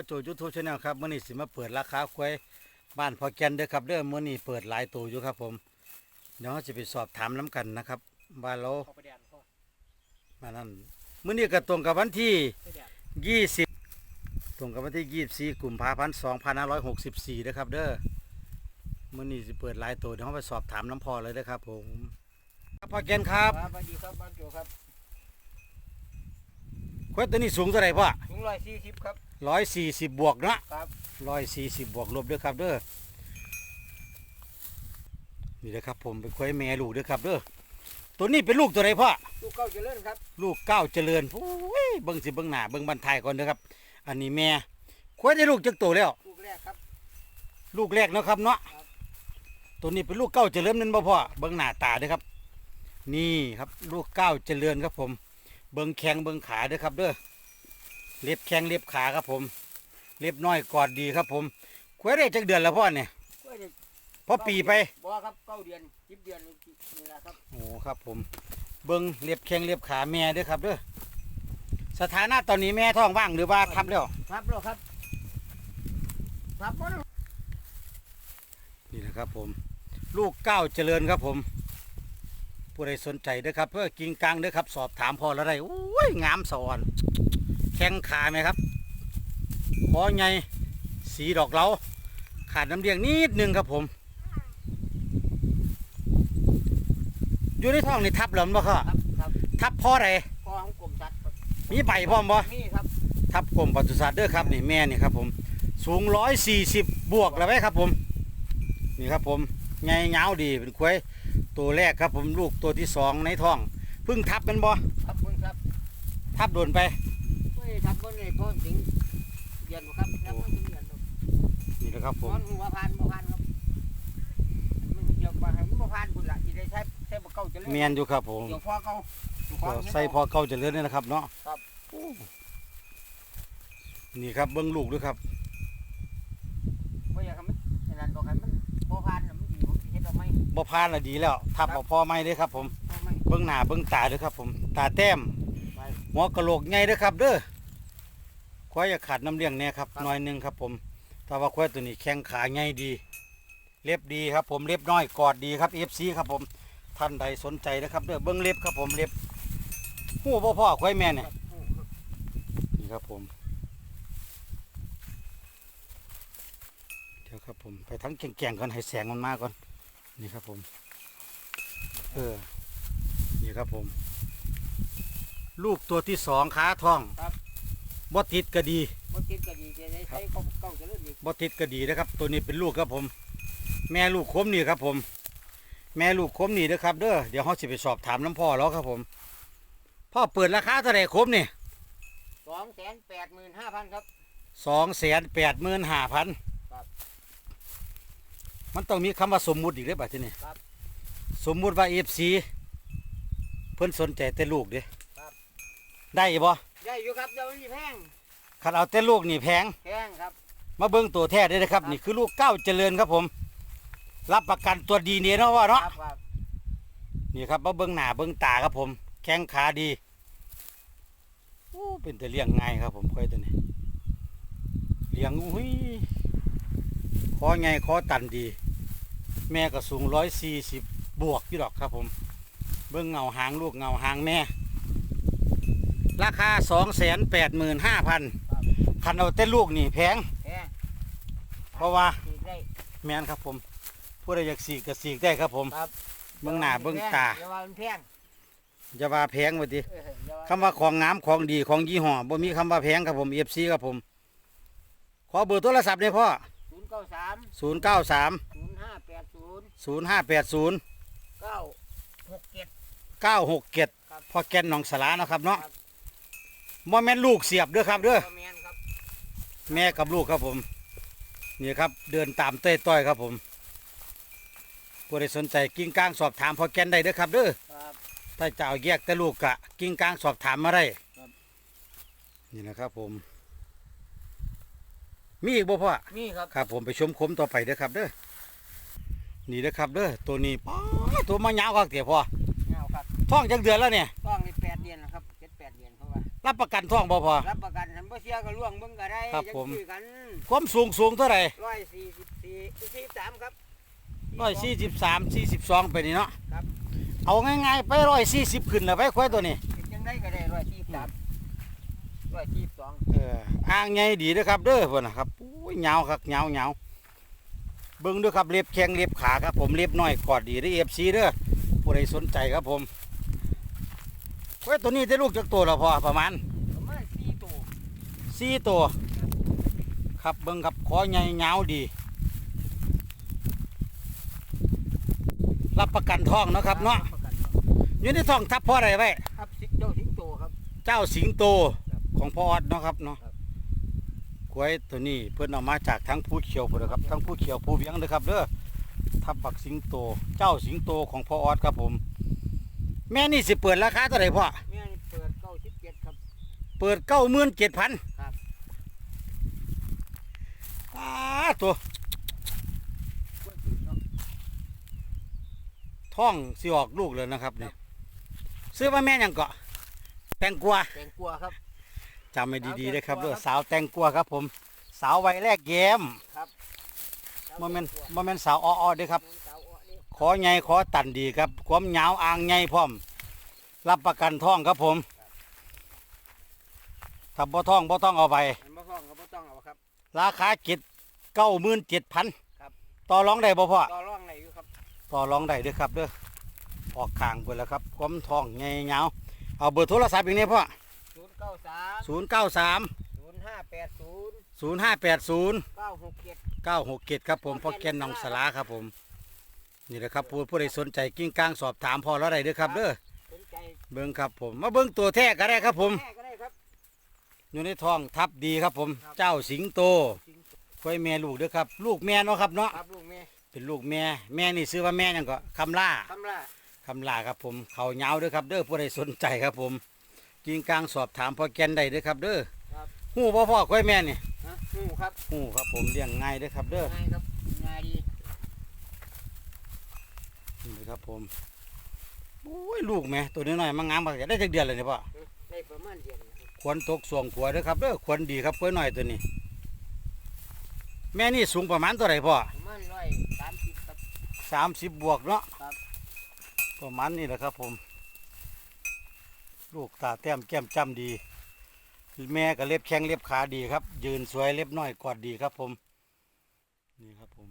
าวโจยูทูบชาแนลครับมื้อนี้สิมาเปิดราคาควายบ้านพอแกนเด้อครับเด้อมื้อนี้เปิดหลายตัวอยู่ครับ ผมเดี๋ยวเราจะไปสอบถามน้กันนะครับว่าเราเข้าไปแดนพ่อมานั่นมื้อนี้ก็ตรงกับวันที่ไปแดน20ตรงกับวันที่24กุมภาพันธ์2564นะครับ เด้อมื้อนี้สิเปิดหลายตัวเดี๋ยวเราไปสอบถามน้ำพอเลยเด้อครับผมครับพอแกนครับครับสวัสดีครับบ้านโจครับ ควายตัวนี้สูงเท่าไหร่พ่อถุงร้อยสี่สิบครับ140บวกเนาะครับ ร้อยสี่สิบบวกลบเด้อครับเด้อ นี่นะครับผมเป็นควายแม่ลูกเด้อครับเด้อ ตัวนี้เป็นลูกตัวไหนพ่อ ลูกเก้าเจริญครับ ลูกเก้าวเจริญโอ้ยเบิ่งสิเบิ่งหน้าเบิ่งบันทายก่อนเด้อครับ อันนี้แม่ ควายได้ลูกจักตัวแล้ว ลูกแรกครับ ลูกแรกเนาะครับเนาะ ครับ ตัวนี้เป็นลูกเก้าวเจริญนั่นบ่พ่อ เบิ่งหน้าตาเด้อครับ นี่ครับลูกเก้าวเจริญครับผม เบิ่งแข้งเบิ่งขาเด้อครับเด้อเล็บแข้งเล็บขาครับผม เล็บน้อยกอดดีครับผมควายได้จักเดือนแล้วพ่อเนี่ยก็จะพอปีไปบ่ครับเก้าเดือนสิบเดือนนี่แหละครับโอ้ครับผม เบิ้งเรียบแข้งเรียบขาแม่เด้วยครับเด้อสถานะตอนนี้แม่ท้องว่างหรือว่าทับแล้วครับแล้วครับครับพ่อนี่นะครับผม ลูกเก้าวเจริญครับผม ผู้ใดสนใจเด้อครับ เพื่อกิงกังเด้อครับ สอบถามพอแล้วได้โอ้ยงามสอนแข้งขาไหมครับคอใหญ่สีดอกเหลาขาดน้ำเลี้ยงนิดนึงครับผม อยู่ในท้องนี่ทับเหรอมั้งพ่อครับครับทับพ่อไรพ่อของกรมสัตว์ครับมีใบพร้อมบ่นี่ครับทับกรมปศุสัตว์เด้อครับนี่แม่นี่ครับผม สูงร้อยสี่สิบบวกแล้วไหมครับผม นี่ครับผมใหญ่ยาวดีเป็นควาย ตัวแรกครับผมลูกตัวที่สองในท้องเพิ่งทับเป็นบ่ครับเพิ่งครับทับโดนไป เฮ้ยทับเพิ่งเลยพ่อถึงเดือนบ่ครับแล้วเพิ่งถึงเดือนบ่นี่นะครับผนมอนหัวพานบ่พานครับมันเกี่ยวกับให้มันบ่พานบุญละที่ได้ใช้ใช้บ่เก้าเจริญเมียนอยู่ครับผมเกี่ยวพ่อเก้าก็ใส่พอเก่าเจะเลื่อนนี่นะครับเนาะครับโอ้นี่ครับเบิ้งลูกด้วยครับ บ่อยากให้มันขนาดบอกให้มันบ่พาน บ่พานละดีแล้วทับเอาพอไม่ได้อครับผมเอาไหมเบิ้งหน้าเบิ้งตาด้วยครับผม ตาแต้มไปหัวกะโหลกใหญ่เด้อครับ เด้อควายอย่าขาดน้ำเลี้ยงเนี่ยครับหน้อยหนึงครับ ผมแต่ว่าควายตัวนี้แข้งขาใหญ่ดี เล็บดีครับ ผมเล็บน้อยกอดดีครับ FC ครับผม ท่านใดสนใจนะครับ เด้อเบิ้งเล็บครับ ผมเล็บหู้พ่อพ่อควายแม่เนี่ยนี่ครับผมเดี๋ยวครับผมไปทั้งแก่งๆก่อนให้แสงมันมาก่อน นี่ครับผม เออ นี่ครับผม ลูกตัวที่สองขาท้องบ่ติดก็ดี บ่ติดก็ดีจะได้ใช้เก้าเก้าเจริญอีกบ่ติดก็ดีนะครับ ตัวนี้เป็นลูกครับผม แม่ลูกคมนี่ครับผม แม่ลูกคมนี่นะครับ เด้อเดี๋ยวเขาสิไปสอบถามน้ำพ่อแล้วครับผม พ่อเปิดราคาเท่าไหร่คมนี่285,000ครับสองแสนแปดหมื่นห้าพันครับ มันต้องมีคำว่าสมมุติอีกเด้อบัดทีนี้ครับสมมุติว่าเอฟซีเพิ่นสนใจแต่ลูกเด้ครับ ได้บ่ได้อยู่ครับเดี๋ยวนี้แพงคันเอาแต่ลูกนี่แพง แพงครับ มาเบิ่งตัวแท้ได้เลยครับ นี่คือลูกเก้าวเจริญครับผม รับประกันตัวดีเนี่ยเนาะว่าคเนาะรับครับนี่ครับมาเบิ่งหน้าเบิ่งตาครับผม แข้งขาดีโอ้เป็นแต่เลี้ยงง่ายครับผมค่อยตัวนี้เลี้ยงอุ้ย คอใหญ่คอตันดี แม่ก็สูงร้อยสี่สิบบวกอยู่ดอกครับผม เบิ่งเงาหางลูกเงาหางแม่ ราคาสองแสนแปดหมื่นห้าพันคันเอาแต่ลูกนี่แพง แพงเพราะว่าสีได้แม่นครับผมผู้ใดอยากสีกก็สีกได้ครับผม ครับเบิ่งหน้าเบิ่งตาอย่าว่ามันแพงอย่าว่าแพงว่าติเอออย่าว่าคำว่าของงามของดีของยี่ห้อบ่มีคำว่าแพงครับผม FC ครับผม ขอเบอร์โทรศัพท์ได้พ่อ 093 093 0580 0580 967ครับ967พ่อแก่นหนองสลาเนาะครับเนาะครับ บ่แม่นลูกเสียบเด้อครับเด้อบ่แม่นครับแม่กับลูกครับผม นี่ครับเดินตามเต้ยต้อยครับผมผู้ใดสนใจกิ้งก้างสอบถามพ่อแก่นได้เด้อครับเด้อ ครับ ถ้าจะเอาแยกแต่ลูกกะ กิ้งกลางสอบถามมาได้ครับ นี่นะครับผม มีอีกบ่พ่อนี่ครับครับ ผมไปชมคมต่อไปเด้อครับเด้อนี่เด้อครับเด้อตัวนี้ป๊าดตัวมายาวคักเถี่ยพ่อเงาครับท้องจักเดือนแล้วเนี่ยต้องนี่8เดือนนะครับ7 8เดือนเพราะว่ารับประกันท้องบ่พ่อรับประกันให้มันบ่เสียก็ล่วงเบิ่งก็ได้ครับจังผมซื้อกันความสูงสูงเท่าไหร่ร้อยสี่สิบสี่สี่สามครับร้อยสี่สิบสามสี่สิบสองไปนี่เนาะครับเอาง่ายๆไปร้อยสี่สิบขึ้นแล้วไปควายตัวนี้ยังได้ก็ได้ร้อยสี่สามร้อยสี่สองเอออ่างใหญ่ดีเด้อครับเด้อเพิ่นนะครับ โอ้ยยาวครับยาวยาวเบิ่งเด้อครับเล็บแข้งเล็บขาครับผมเล็บน้อยกอดดีเด้อ FC เด้อผู้ใดสนใจครับผมควายตัวนี้ได้ลูกจากตัวแล้วพอประมาณประมาณสี่ตัวสี่ตัวครับเบิ่งครับคอใหญ่ยาวดี รับประกันทองเนาะครับเนาะประกันอยู่ในท้องทับพ่ออะไรไว้ครับสิเจ้าสิงโตครับ เจ้าสิงโตครับของพ่อออดเนาะครับเนาะครับก ล้วยตัวนี้เพิ่นเอามาจากทั้งผู้เขียวพุ่นนะครับทั้งผู้เขียวผู้เวียงเด้อครับเด้อทับบักสิงโตเจ้าสิงโตของพ่อออดครับผม แม่นี่สิเปิดราคาเท่าไหร่พ่อแม่นี่เปิดเก้าสิบเจ็ดครับ เปิดเก้าหมื่นเจ็ดพันครับอ้าตัวคนตื่นเนาะท้องสิออกลูกเลยนะครับนี่ซื้อมาแม่หยังเกาะแตงกวาแตงกลัวครับ จำไม่ดีๆนะครับสาวแตงกวาเด้อครับสาวแตงกวาครับผม สาววัยแรกแย้มครับโมเมนโมเมนสาวอ้อๆเด้อครับสาวอ้อนี่ขอใหญ่ขอตันดีครับ ความยาวอ่างใหญ่พร้อม รับประกันท่องครับผมถ้าบ่ท่องบ่ต้องเอาไปเห็นบ่ฟ้องก็บ่ต้องเอาครับ ราคาเจ็ดเก้าหมื่นเจ็ดพันครับต่อรองได้บ่พ่อต่อรองไหนอยู่ครับต่อรองได้เด้อครับเด้อออกข้างไปแล้วครับความท่องใหญ่ยาวเอาเบอร์โทรศัพท์อีกนี้พ่อศูนย์ เก้าสามศูนย์เก้าสามศูนย์ห้าแปดศูนย์ศูนย์ห้าแปดศูนย์เก้าหกเจ็ดเก้าหกเจ็ดครับผมพ่อแก่นหนองสลาครับผม นี่แหละครับผู้ผู้ใดสนใจกิ้งก้างสอบถามพ่อแล้วได้เด้อครับเด้อสนใจเบิ่งครับผม มาเบิ่งตัวแท้ก็ได้ครับผม แม่ก็ได้ครับ อยู่ในท้องทับดีครับผม ครับ เจ้าสิงโตจริงค่อยแม่ลูกเด้อครับ ลูกแม่เนาะครับเนาะครับลูกแม่เป็นลูกแม่แม่นี่ซื้อว่าแม่หยังก็คำล่าคำละคำล่าครับผมเขาเหงาเด้อครับเด้อผู้ใดสนใจครับผม กิงกลางสอบถามพ่อแกนได้เด้อครับ เด้อครับ หู้พ่อพ่อค่อยแม่นี่ฮะหูครับหู้ครับผมเลี้ยงง่ายเด้อครับ เด้อง่ายครับง่ายดีนี่นะครับผมโอ้ยลูกแม่ตัวน้อยๆมางามมากได้จักเดือนเลยเนี่ยพ่อได้ประมาณเดือนนะครับควรตกสวงขัวเด้อครับเด้อควรดีครับค่อยน้อยตัวนี้ แม่นี่สูงประมาณตัวไหนพ่อประมาณร้อยสามสิบครับ สามสิบบวกเนาะครับ ประมาณนี้แหละครับผม ลูกตาแต้มแก้มจำดี แม่ก็เล็บแข้งเล็บขาดีครับ ยืนสวยเล็บน้อยกอดดีครับผม นี่ครับผม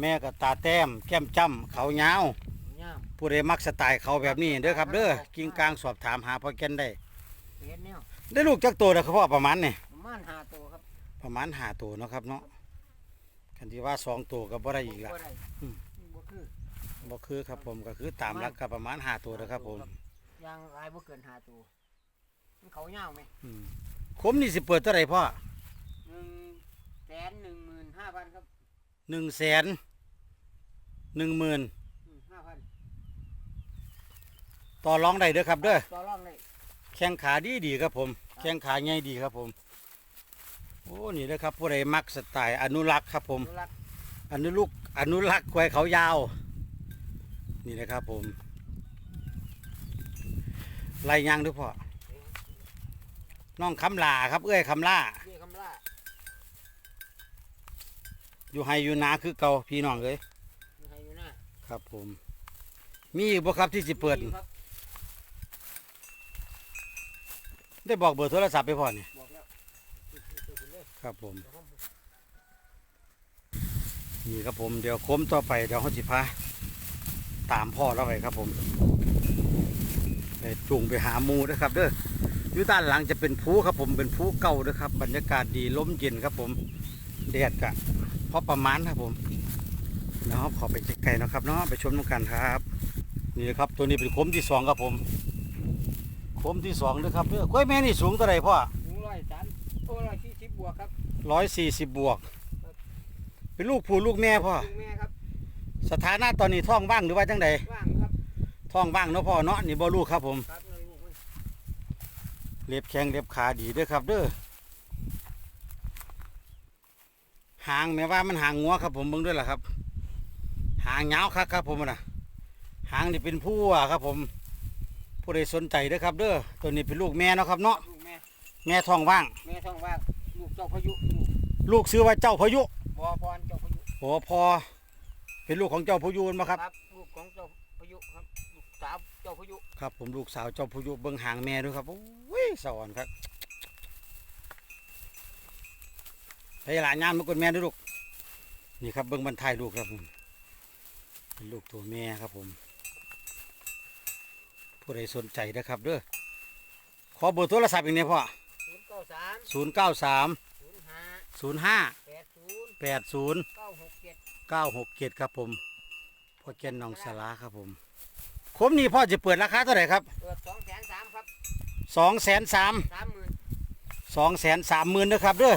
แม่ก็ตาแต้มแก้มจำเขายาวเงาผู้ใดมักสไตล์เขาแบบนี้เด้อครับเด้อกิ้งกลางสอบถามหาพ่อแก่นได้เห็นแนวได้ลูกจักตัวนะครับพ่อประมาณนี่ประมาณห้าตัวครับประมาณหาตัวเนาะครับเนาะคันที่ว่าสองตัวก็บ่ได้อีกละบ่ได้อืมบ่คือ บ่คือครับผมก็คือตามหลักก็ประมาณหาตัวนะครับผมยางลายบ่เกินห้าตัวมันเขาเงาไหมอืมคมนี่สิเปิดเท่าไหร่พ่อหนึ่งแสนหนึ่งหมื่นห้าพันครับหนึ่งแสนหนึ่งหมื่นห้าพันต่อรองได้เด้อครับเด้อต่อรองเลยแข้งขาดีดีครับผม แข้งขาใหญ่ดีครับผมโอ้นี่เด้อครับผู้ใดมักสไตล์อนุรักษ์ครับผมดูรักอนุลูกอนุรักษ์ควายเขายาว นี่นะครับผมไล่ยางด้วยพ่อน้องคำลาครับ เอ้ยคำลาเรียกคำล่าอยู่ไฮอยู่นาคือเก่าพี่น้องเลยมีใครอยู่หน้าครับผม มีอีกบ่ครับที่สิเปิดมีอยู่ครับได้บอกเบอร์โทรศัพท์ไปพ่อนี่บอกแล้วเดี๋ยวคุณเลยครับผมเดี๋ยวผม นี่ครับผมเดี๋ยวโค้มต่อไปเดี๋ยวเขาสิพา ตามพ่อเราไปครับผมไปจูงไปหาหมูนะครับเด้ออยู่ด้านหลังจะเป็นภูครับผมเป็นภูเก่านะครับ บรรยากาศดีลมเย็นครับผมแดดกะพอประมาณครับผมเนาะขอไปไกลๆนะครับเนาะไปชมน้ำกันครับ นี่นะครับตัวนี้เป็นโค้มที่สองครับผมโค้มที่สองนะครับเด้อกล้วยแม่นี่สูงเท่าไหร่พ่อถึงร้อยสามโอ้ร้อยสี่สิบบวกครับร้อยสี่สิบบวก เป็นลูกผู้ลูกแม่พ่อถึงแม่ครับ สถานะตอนนี้ท้องว่างหรือว่าจังใดว่างครับท้องว่างเนาะพ่อเนาะนี่บ่ลูกครับผมครับนั่นลูกมันเล็บแข้งเล็บขาดีเด้อครับเด้อหางแม้ว่ามันหางงัวครับผมเบิ่งด้วยล่ะครับ หางยาวคักครับผมน่ะหางนี่เป็นผู้อะครับผมผู้ใดสนใจเด้อครับ เด้อตัวนี้เป็นลูกแม่เนาะครับเนาะลูกแม่แม่ท้องว่าง แม่ท้องว่างลูกเจ้าพายุลูกลูกซื้อว่าเจ้าพายุบอพรเจ้าพายุโอ้พอ เป็นลูกของเจ้าพายุมาครับลูกของเจ้าพายุครับลูกสาวเจ้าพายุครับผมลูกสาวเจ้าพายุเบิ่งหางแม่ด้วยครับโอ้ยสอนครับไปหลานยานมากดแม่ด้วยลูกนี่ครับเบิ่งบรรทายลูกครับผมเป็นลูกตัวแม่ครับผม ผู้ใดสนใจนะครับเด้อขอเบอร์โทรศัพท์อีกเนี่ยพ่อศูนย์เก้าสามศูนย์เก้าสามศูนย์ห้าศูนย์ห้าแปดศูนย์ แปดศูนย์เก้าหกเจ็ดเก้าหกเจ็ดครับผมพ่อแก่นหนองสลาครับผมคมนี่พ่อจะเปิดราคาเท่าไหร่ครับเปิดสองแสนสามครับสองแสนสามสามหมื่นสองแสนสามหมื่นนะครับเด้อ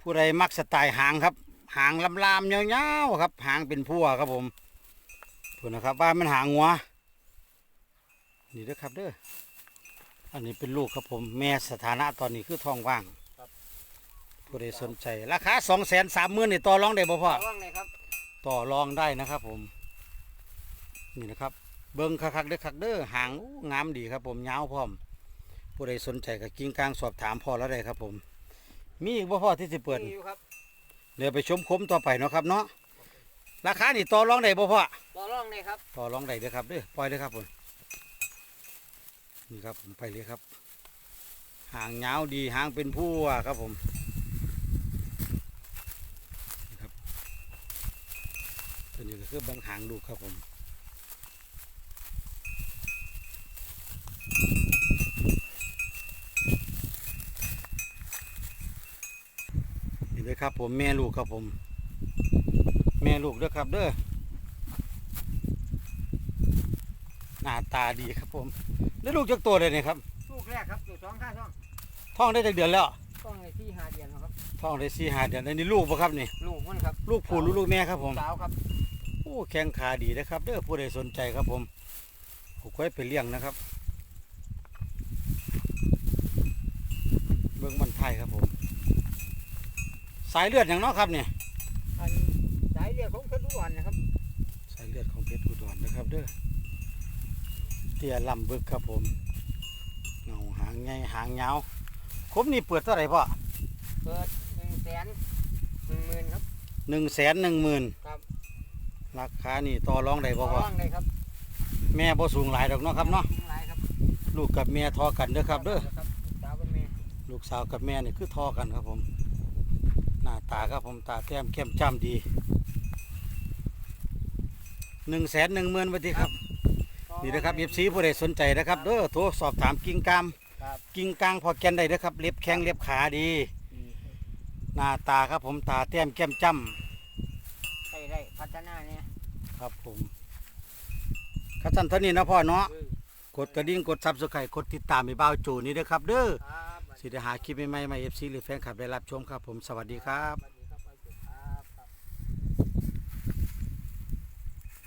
ผู้ใดมักสไตล์หางครับ หางลำลามๆยาวๆครับ หางเป็นพัวครับผมพูดนะครับว่ามันหางหัวนี่เด้อครับเด้ออันนี้เป็นลูกครับผมแม่สถานะตอนนี้คือท้องว่าง ผู้ใดสนใจราคาสองแสนสามหมื่นนี่ต่อรองได้บ่พ่อระวังเลยครับต่อรองได้นะครับผม นี่นะครับ เบิ้งคักๆเด้อคักเด้อหางอู้งามดีครับ ผมยาวพร้อม ผู้ใดสนใจก็กิ้งกลางสอบถามพ่อแล้วได้ครับ ผม มีอีกบ่พ่อที่สิเปิดมีอยู่ครับเดี๋ยวไปชมคมต่อไปเนาะครับเนาะราคานี่ต่อรองได้บ่พ่อต่อรองเลยครับต่อรองได้เด้อครับเด้อปล่อยเลยครับผมนี่ครับผมไปเลยครับ หางยาวดีหางเป็นผู้ว่าครับผมนี่ครับ ตัวนี้ก็คือเบางหางลูกครับผมนี่เลยครับผมแม่ลูกครับผม แม่ลูกเด้อครับเด้อหน้าตาดีครับผมได้ลูกจากตัวเลยเนี่ยครับลูกแรกครับอยู่สองข้าช่องท้องได้จากเดือนแล้วต้องในที่หาเดียนนะครับท้องได้สี่ห้าเดือนอันนี้ลูกปะครับนี่ลูกมันครับลูกผู้หรือลูกแม่ครับผมสาวครับ โอ้แข้งขาดีนะครับเด้อผู้ใดสนใจครับผมผมค่อยไปเลี้ยงนะครับ เบิ้งมันไทยครับผม สายเลือดอย่างเน้อครับเนี่ยอันสายเรียกของเพชรบุรีนะครับ สายเลือดของเพชรอุดรนะครับเด้อเตี้ยลำบึกครับผมเงาหางไงหางยาวครบนี่เปิดเท่าไหร่พ่อเปิดหนึ่งแสนหนึ่งหมื่นครับหนึ่งแสนหนึ่งหมื่นครับ ราคานี่ต่อรองได้ต่บ่อพ่อรองเลยครับแม่บ่สูงหลายดอกเนาะครับเนาะทิ้งหลายครับลูกกับแม่ทอกันเด้อครับเด้อครับสาวเป็นแม่ลูกสาวกับแม่นี่คือทอกันครับผมหน้าตาครับผมตาแต้มเข้มจ้ำดีหนึ่งแสนหนึ่งหมื่นบาทครับ นี่นะครับเอฟซีผู้ใดสนใจนะครับเด้อโทรสอบถามกิ่งกามครับกิ่งกลางพอแกนได้เด้อครับ เล็บแข้งเล็บขาดีหน้าตาครับผมตาแต้มแก้มจ้ใส่ได้พัฒนาเนี่ยำ ครับผมครับท่านเท่านี้นะพ่อเนาะเออกดกระดิ่งกดซับสไครต์กดติดตามไปบ้าวโจนี่เด้อครับ เด้อครับสิได้หาคลิปใหม่ๆมาเอฟซีหรือแฟนคลับได้รับชมครับผมสวัสดีครับสวัสดี